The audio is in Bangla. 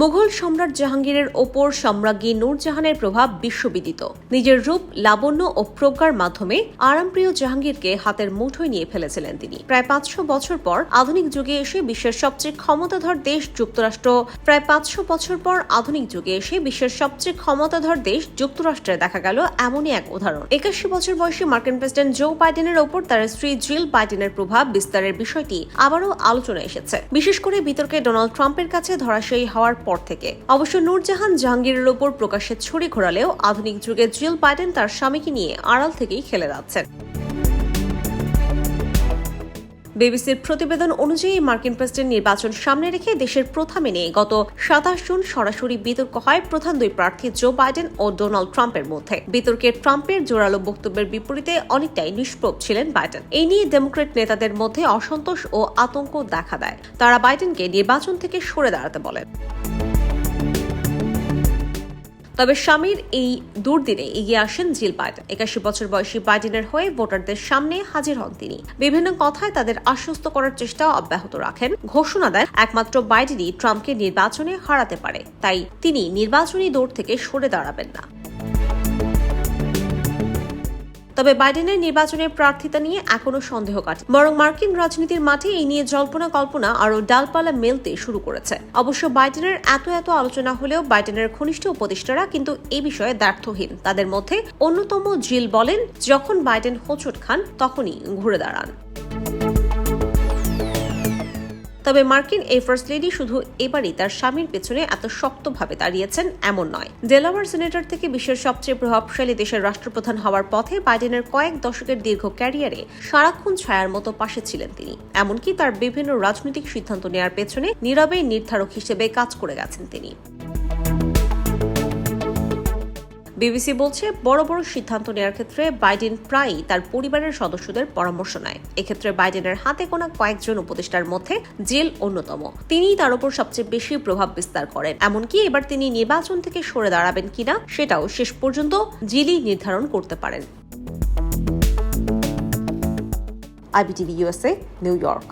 মুঘল সম্রাট জাহাঙ্গীরের ওপর সম্রাজ্ঞী নূরজাহানের প্রভাব বিশ্ববিদিত। নিজের রূপ, লাবণ্য ও প্রজ্ঞার মাধ্যমে আরামপ্রিয় জাহাঙ্গীরকে হাতের মুঠোয় নিয়ে ফেলেছিলেন তিনি। প্রায় পাঁচশো বছর পর আধুনিক যুগে এসে বিশ্বের সবচেয়ে ক্ষমতাধর দেশ যুক্তরাষ্ট্র। প্রায় পাঁচশো বছর পর আধুনিক যুগে এসে বিশ্বের সবচেয়ে ক্ষমতাধর দেশ যুক্তরাষ্ট্রে দেখা গেল এমনই এক উদাহরণ। একাশি বছর বয়সী মার্কিন প্রেসিডেন্ট জো বাইডেনের ওপর তার স্ত্রী জিল বাইডেনের প্রভাব বিস্তারের বিষয়টি আবারও আলোচনায় এসেছে। বিশেষ করে বিতর্কে ডোনাল্ড ট্রাম্পের কাছে ধরাশায়ী হওয়ার পর থেকে। অবশ্য নূরজাহান জাহাঙ্গীরের ওপর প্রকাশ্যে ছড়ি ঘোরালেও আধুনিক যুগে জিল বাইডেন তার স্বামীকে নিয়ে আড়াল থেকেই খেলে যাচ্ছেন। বিবিসির প্রতিবেদন অনুযায়ী মার্কিন প্রেসিডেন্ট নির্বাচন সামনে রেখে দেশের প্রথা মেনে গত সাতাশ জুন সরাসরি বিতর্ক হয় প্রধান দুই প্রার্থী জো বাইডেন ও ডোনাল্ড ট্রাম্পের মধ্যে। বিতর্কে ট্রাম্পের জোরালো বক্তব্যের বিপরীতে অনেকটাই নিষ্প্রভ ছিলেন বাইডেন। এই নিয়ে ডেমোক্রেট নেতাদের মধ্যে অসন্তোষ ও আতঙ্ক দেখা দেয়। তারা বাইডেনকে নির্বাচন থেকে সরে দাঁড়াতে বলেন। তবে স্বামীর এই দুর্দিনে এগিয়ে আসেন জিল বাইডেন। একাশি বছর বয়সী বাইডেনের হয়ে ভোটারদের সামনে হাজির হন তিনি। বিভিন্ন কথায় তাদের আশ্বস্ত করার চেষ্টা অব্যাহত রাখেন। ঘোষণা দেন, একমাত্র বাইডেনই ট্রাম্পকে নির্বাচনে হারাতে পারে। তাই তিনি নির্বাচনী দৌড় থেকে সরে দাঁড়াবেন না। তবে বাইডেনের নির্বাচনের প্রার্থিতা নিয়ে এখনও সন্দেহ কাটে। বরং মার্কিন রাজনীতির মাঠে এই নিয়ে জল্পনা কল্পনা আরও ডালপালা মেলতে শুরু করেছে। অবশ্য বাইডেনের এত এত আলোচনা হলেও বাইডেনের ঘনিষ্ঠ উপদেষ্টারা কিন্তু এ বিষয়ে ব্যর্থহীন তাদের মধ্যে অন্যতম জিল বলেন, যখন বাইডেন হোঁচট খান, তখনই ঘুরে দাঁড়ান। তবে মার্কিন এই ফার্স্ট লেডি শুধু এবারই তার স্বামীর পেছনে এত শক্তভাবে দাঁড়িয়েছেন এমন নয়। ডেলাওয়ার সিনেটর থেকে বিশ্বের সবচেয়ে প্রভাবশালী দেশের রাষ্ট্রপ্রধান হওয়ার পথে বাইডেনের কয়েক দশকের দীর্ঘ ক্যারিয়ারে সারাক্ষণ ছায়ার মতো পাশে ছিলেন তিনি। এমনকি তার বিভিন্ন রাজনৈতিক সিদ্ধান্ত নেয়ার পেছনে নীরবে নির্ধারক হিসেবে কাজ করে গেছেন তিনি। বিবিসি বলছে বড় বড় সিদ্ধান্ত নেওয়ার ক্ষেত্রে বাইডেন প্রায়ই তার পরিবারের সদস্যদের পরামর্শ নেয়। এক্ষেত্রে বাইডেনের হাতে গোনা কয়েকজন উপদেষ্টার মধ্যে জেল অন্যতম। তিনিই তার উপর সবচেয়ে বেশি প্রভাব বিস্তার করেন। এমনকি এবার তিনি নির্বাচন থেকে সরে দাঁড়াবেন কিনা সেটাও শেষ পর্যন্ত জিলি নির্ধারণ করতে পারেন। IBTV USA New York.